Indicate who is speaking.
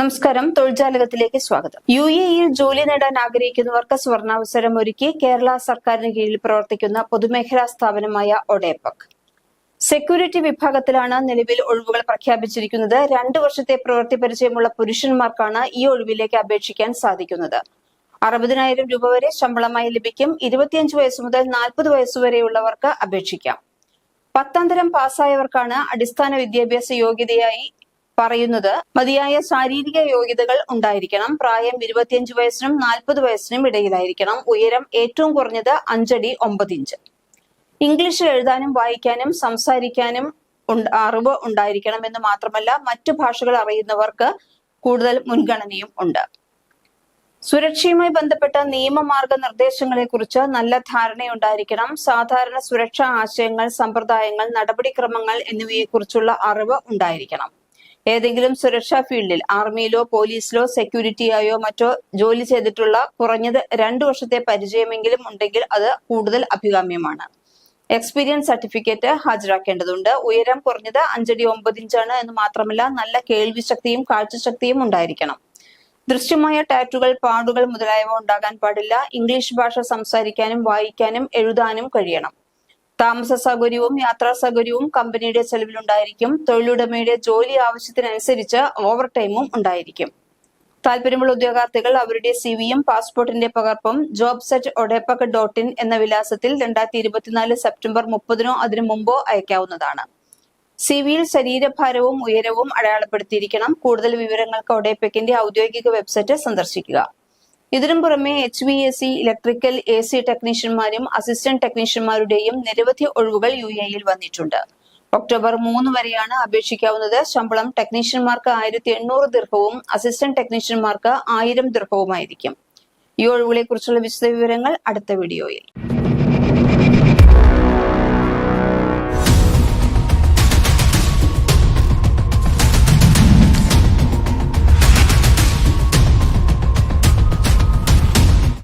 Speaker 1: നമസ്കാരം. തൊഴിൽജാലകത്തിലേക്ക് സ്വാഗതം. U A ഇയിൽ ജോലി നേടാൻ ആഗ്രഹിക്കുന്നവർക്ക് സ്വർണാവസരം ഒരുക്കി കേരള സർക്കാരിന് കീഴിൽ പ്രവർത്തിക്കുന്ന പൊതുമേഖലാ സ്ഥാപനമായ ഒഡേപക്. സെക്യൂരിറ്റി വിഭാഗത്തിലാണ് നിലവിൽ ഒഴിവുകൾ പ്രഖ്യാപിച്ചിരിക്കുന്നത്. രണ്ടു വർഷത്തെ പ്രവൃത്തി പരിചയമുള്ള പുരുഷന്മാർക്കാണ് ഈ ഒഴിവിലേക്ക് അപേക്ഷിക്കാൻ സാധിക്കുന്നത്. അറുപതിനായിരം രൂപ വരെ ശമ്പളമായി ലഭിക്കും. ഇരുപത്തിയഞ്ച് വയസ്സ് മുതൽ നാൽപ്പത് വയസ്സുവരെയുള്ളവർക്ക് അപേക്ഷിക്കാം. പത്താം തരം പാസ്സായവർക്കാണ് അടിസ്ഥാന വിദ്യാഭ്യാസ യോഗ്യതയായി പറയുന്നത് മതിയായ ശാരീരിക യോഗ്യതകൾ ഉണ്ടായിരിക്കണം. പ്രായം ഇരുപത്തിയഞ്ച് വയസ്സിനും നാൽപ്പത് വയസ്സിനും ഇടയിലായിരിക്കണം. ഉയരം ഏറ്റവും കുറഞ്ഞത് അഞ്ചടി ഒമ്പത് ഇഞ്ച്. ഇംഗ്ലീഷ് എഴുതാനും വായിക്കാനും സംസാരിക്കാനും അറിവ് ഉണ്ടായിരിക്കണം എന്ന് മാത്രമല്ല മറ്റു ഭാഷകൾ അറിയുന്നവർക്ക് കൂടുതൽ മുൻഗണനയും ഉണ്ട്. സുരക്ഷയുമായി ബന്ധപ്പെട്ട നിയമമാർഗ നിർദ്ദേശങ്ങളെ കുറിച്ച് നല്ല ധാരണയുണ്ടായിരിക്കണം. സാധാരണ സുരക്ഷാ ആശയങ്ങൾ സമ്പ്രദായങ്ങൾ നടപടിക്രമങ്ങൾ എന്നിവയെക്കുറിച്ചുള്ള അറിവ് ഉണ്ടായിരിക്കണം. ഏതെങ്കിലും സുരക്ഷാ ഫീൽഡിൽ ആർമിയിലോ പോലീസിലോ സെക്യൂരിറ്റിയായോ മറ്റോ ജോലി ചെയ്തിട്ടുള്ള കുറഞ്ഞത് രണ്ടു വർഷത്തെ പരിചയമെങ്കിലും ഉണ്ടെങ്കിൽ അത് കൂടുതൽ അഭികാമ്യമാണ്. എക്സ്പീരിയൻസ് സർട്ടിഫിക്കറ്റ് ഹാജരാക്കേണ്ടതുണ്ട്. ഉയരം കുറഞ്ഞത് അഞ്ചടി ഒമ്പത് ഇഞ്ചാണ് എന്ന് മാത്രമല്ല നല്ല കേൾവി ശക്തിയും കാഴ്ചശക്തിയും ഉണ്ടായിരിക്കണം. ദൃശ്യമായ ടാറ്റുകൾ പാടുകൾ മുതലായവ ഉണ്ടാകാൻ പാടില്ല. ഇംഗ്ലീഷ് ഭാഷ സംസാരിക്കാനും വായിക്കാനും എഴുതാനും കഴിയണം. താമസ സൗകര്യവും യാത്രാ സൗകര്യവും കമ്പനിയുടെ ചെലവിലുണ്ടായിരിക്കും. തൊഴിലുടമയുടെ ജോലി ആവശ്യത്തിനനുസരിച്ച് ഓവർ ടൈമും ഉണ്ടായിരിക്കും. താല്പര്യമുള്ള ഉദ്യോഗാർത്ഥികൾ അവരുടെ സിവിയും പാസ്പോർട്ടിന്റെ പകർപ്പും jobs at ODEPC dot in എന്ന വിലാസത്തിൽ രണ്ടായിരത്തി ഇരുപത്തിനാല് സെപ്റ്റംബർ മുപ്പതിനോ അതിനു മുമ്പോ അയക്കാവുന്നതാണ്. സിവിയിൽ ശരീരഭാരവും ഉയരവും അടയാളപ്പെടുത്തിയിരിക്കണം. കൂടുതൽ വിവരങ്ങൾക്ക് ഒഡേപ്പക്കിന്റെ ഔദ്യോഗിക വെബ്സൈറ്റ് സന്ദർശിക്കുക. ഇതിനും പുറമെ H V S C electrical A C ടെക്നീഷ്യന്മാരും assistant ടെക്നീഷ്യന്മാരുടെയും നിരവധി ഒഴിവുകൾ യു എയിൽ വന്നിട്ടുണ്ട്. ഒക്ടോബർ മൂന്ന് വരെയാണ് അപേക്ഷിക്കാവുന്നത്. ശമ്പളം ടെക്നീഷ്യന്മാർക്ക് ആയിരത്തി എണ്ണൂറ് ദീർഘവും അസിസ്റ്റന്റ് ടെക്നീഷ്യന്മാർക്ക് ആയിരം ദീർഘവുമായിരിക്കും. ഈ ഒഴിവുകളെ കുറിച്ചുള്ള വിശദവിവരങ്ങൾ അടുത്ത വീഡിയോയിൽ.